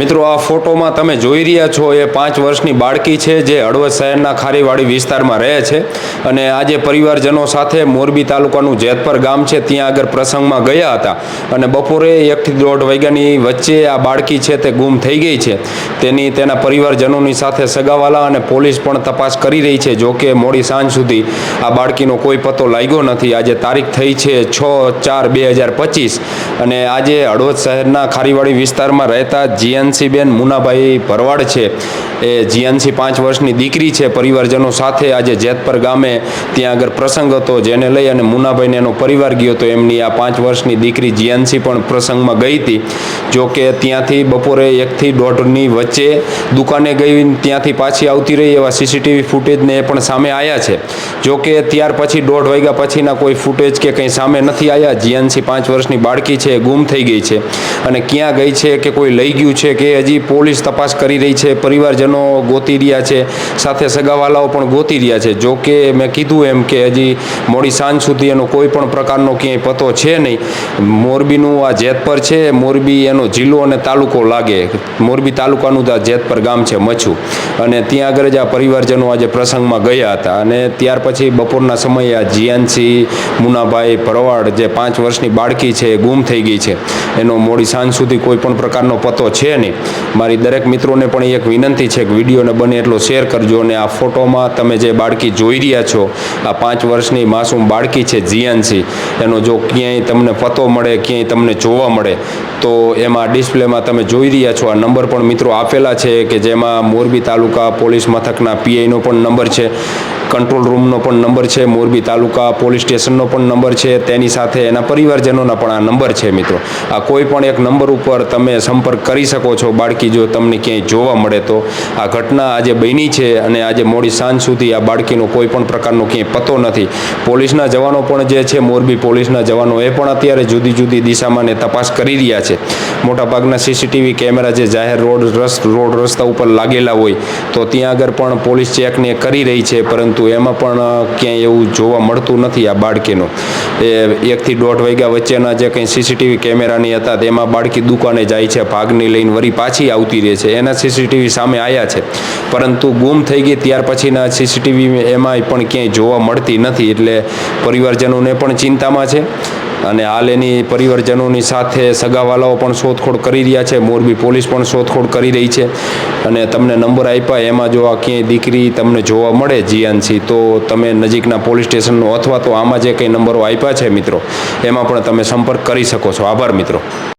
મિત્રો, આ ફોટોમાં તમે જોઈ રહ્યા છો, એ પાંચ વર્ષની બાળકી છે જે હળવદ શહેરના ખારીવાડી વિસ્તારમાં રહે છે અને આજે પરિવારજનો સાથે મોરબી તાલુકાનું જેતપર ગામ છે, ત્યાં આગળ પ્રસંગમાં ગયા હતા અને બપોરે એકથી દોઢ વાગ્યાની વચ્ચે આ બાળકી છે તે ગુમ થઈ ગઈ છે. તેની, તેના પરિવારજનોની સાથે સગાવાલા અને પોલીસ પણ તપાસ કરી રહી છે, જો કે મોડી સાંજ સુધી આ બાળકીનો કોઈ પતો લાગ્યો નથી. આજે તારીખ થઈ છે છ ચાર બે હજાર પચીસ અને આજે હળવદ શહેરના ખારીવાડી વિસ્તારમાં રહેતા જીએનસી બેન મુનાભાઈ ભરવાડ છે. એ જીયાનસી પાંચ વર્ષની દીકરી છે. પરિવારજનો સાથે આજે જેતપર ગામે ત્યાં આગળ પ્રસંગ હતો, જેને લઈ અને મુનાભાઈને એનો પરિવાર ગયો હતો. એમની આ પાંચ વર્ષની દીકરી જીયાનસી પણ પ્રસંગમાં ગઈ હતી. જો કે ત્યાંથી બપોરે એકથી દોઢની વચ્ચે દુકાને ગઈ, ત્યાંથી પાછી આવતી રહી એવા સીસીટીવી ફૂટેજને એ પણ સામે આવ્યા છે. જો કે ત્યાર પછી દોઢ વાગ્યા પછીના કોઈ ફૂટેજ કે કંઈ સામે નથી આવ્યા જીયાનસી પાંચ વર્ષની બાળકી છે, એ ગુમ થઈ ગઈ છે. અને ક્યાં ગઈ છે કે કોઈ લઈ ગયું છે કે હજી પોલીસ તપાસ કરી રહી છે, પરિવારજનો ગોતી રહ્યા છે, સાથે સગાવાલાઓ પણ ગોતી રહ્યા છે. જો કે મેં કીધું એમ કે હજી મોડી સાંજ સુધી એનો કોઈ પણ પ્રકારનો ક્યાંય પતો છે નહીં. મોરબીનું આ જેતપર છે, મોરબી એનો જિલ્લો અને તાલુકો લાગે. મોરબી તાલુકાનું આ જેતપર ગામ છે, મચ્છુ. અને ત્યાં આગળ જ આ પરિવારજનો આજે પ્રસંગમાં ગયા હતા. અને ત્યાર પછી બપોરના સમયે આ જીયાનસી મુનાભાઈ, ભરવાડ જે પાંચ વર્ષની બાળકી છે ગુમ થઈ ગઈ છે. એનો મોડી સાંજ સુધી કોઈ પણ પ્રકારનો પતો છે નહીં મારી દરેક મિત્રોને પણ એક વિનંતી છે કે વિડીયોને બને એટલો શેર કરજો અને આ ફોટોમાં તમે જે બાળકી જોઈ રહ્યા છો, આ પાંચ વર્ષની માસૂમ બાળકી છે જીયાનસી, એનો જો ક્યાંય તમને પતો મળે, ક્યાંય તમને જોવા મળે, તો એમાં ડિસ્પ્લેમાં તમે જોઈ રહ્યા છો. આ નંબર પણ મિત્રો આપેલા છે કે જેમાં મોરબી તાલુકા પોલીસ મથકના પીઆઈનો પણ નંબર છે, કંટ્રોલ રૂમનો પણ નંબર છે, મોરબી તાલુકા પોલીસ સ્ટેશનનો પણ નંબર છે, તેની સાથે એના પરિવારજનોના પણ આ નંબર છે મિત્રો. આ કોઈ પણ એક નંબર ઉપર તમે સંપર્ક કરી શકો છો બાળકી જો તમને ક્યાંય જોવા મળે તો. આ ઘટના આજે બની છે અને આજે મોડી સાંજ સુધી આ બાળકીનો કોઈ પણ પ્રકારનો ક્યાંય પતો નથી. પોલીસના જવાનો પણ જે છે, મોરબી પોલીસના જવાનો એ પણ અત્યારે જુદી જુદી દિશામાં તપાસ કરી રહ્યા છે. મોટાભાગના સીસીટીવી કેમેરા જે જાહેર રોડ રસ, રોડ રસ્તા ઉપર લાગેલા હોય તો ત્યાં આગળ પણ પોલીસ ચેકને કરી રહી છે, પરંતુ એમાં પણ ક્યાંય એવું જોવા મળતું નથી આ બાળકીનું. એ એકથી દોઢ વાગ્યા વચ્ચેના જે કંઈ સીસીટીવી કેમેરાની હતા તેમાં બાળકી દુકાને જાય છે, ભાગની લઈને વળી પાછી આવતી રહે છે. એના સીસીટીવી સામે આવ્યા છે. પરંતુ ગુમ થઈ ગઈ ત્યાર પછીના સીસીટીવી એમાંય પણ ક્યાંય જોવા મળતી નથી. એટલે પરિવારજનોને પણ ચિંતામાં છે. અને હાલ એની પરિવારજનોની સાથે સગાવાલાઓ પણ શોધખોળ કરી રહ્યા છે. મોરબી પોલીસ પણ શોધખોળ કરી રહી છે. અને તમને નંબર આપ્યા, એમાં જો આ ક્યાંય દીકરી તમને જોવા મળે, જીયાનસી, તો તમે નજીકના પોલીસ સ્ટેશનનો અથવા તો આમાં જે કંઈ નંબરો આપ્યા છે મિત્રો, એમાં પણ તમે સંપર્ક કરી શકો છો. આભાર મિત્રો.